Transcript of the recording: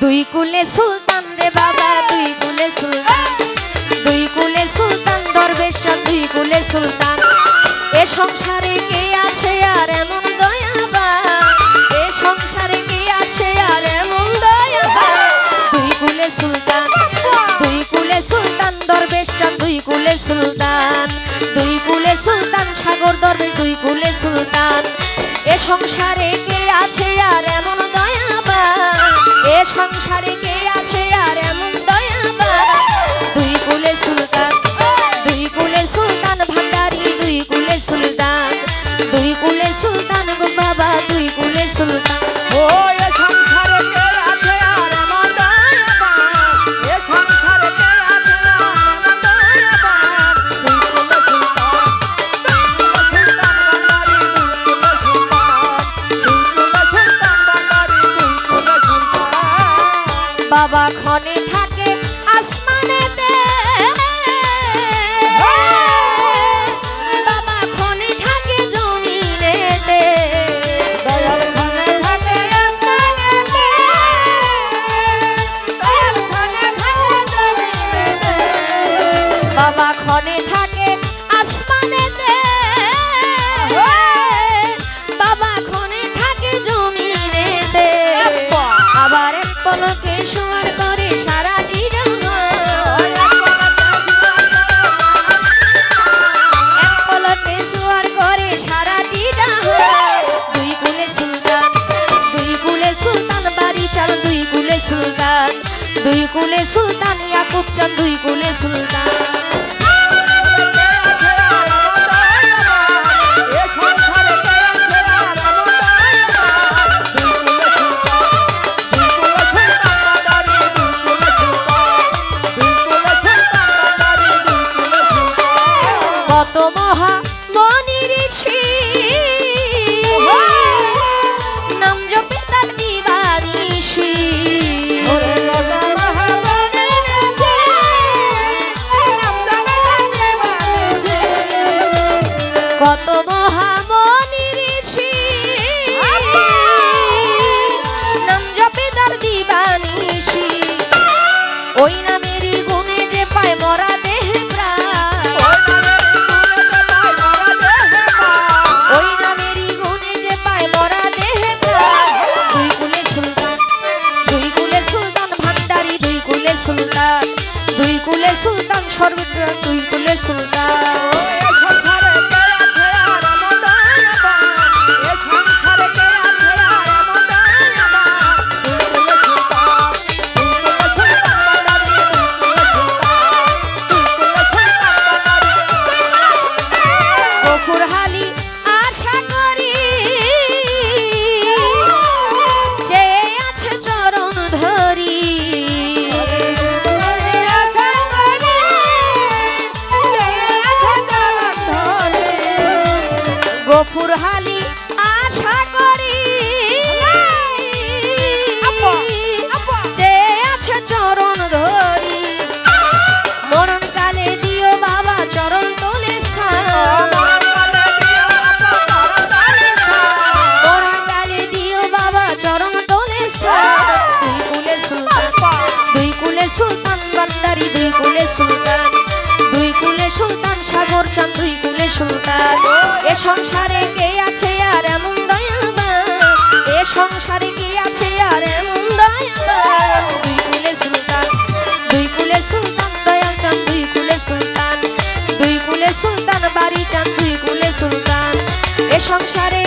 দুই কুলে সুলতান রে বাবা, দুই কুলে সুলতান। দুই কুলে সুলতান, দরবেশ, দুই কুলে সুলতান। এ সংসারে কে আছে আর এমন দয়াবান? এ সংসারে কে আছে আর এমন দয়াবান? দুই কুলে সুলতান, দুই কুলে সুলতান, দরবেশ, দুই কুলে সুলতান। দুই কুলে সুলতান, সাগর দরবেশ, দুই কুলে সুলতান। এ সংসারে কে আছে আর এমন বাবা ক্ষণে থাকে সুলতান দুই কুলে সুলতান ইয়াকুব চান দুই কুলে সুলতান। সর্বত্র দুই সুলতান সুলতান দুই কুলে সুলতান। দুই কুলে সুলতান, সাগর চান দুই কুলে সুলতান। এ সংসারে কে আছে আর এমন দয়াবান? এ সংসারে কে আছে আর এমন দয়াবান? দুই কুলে সুলতান, দুই কুলে সুলতান, দয়াল চান দুই কুলে সুলতান। দুই কুলে সুলতান, বাড়ি চান দুই কুলে সুলতান। এ সংসারে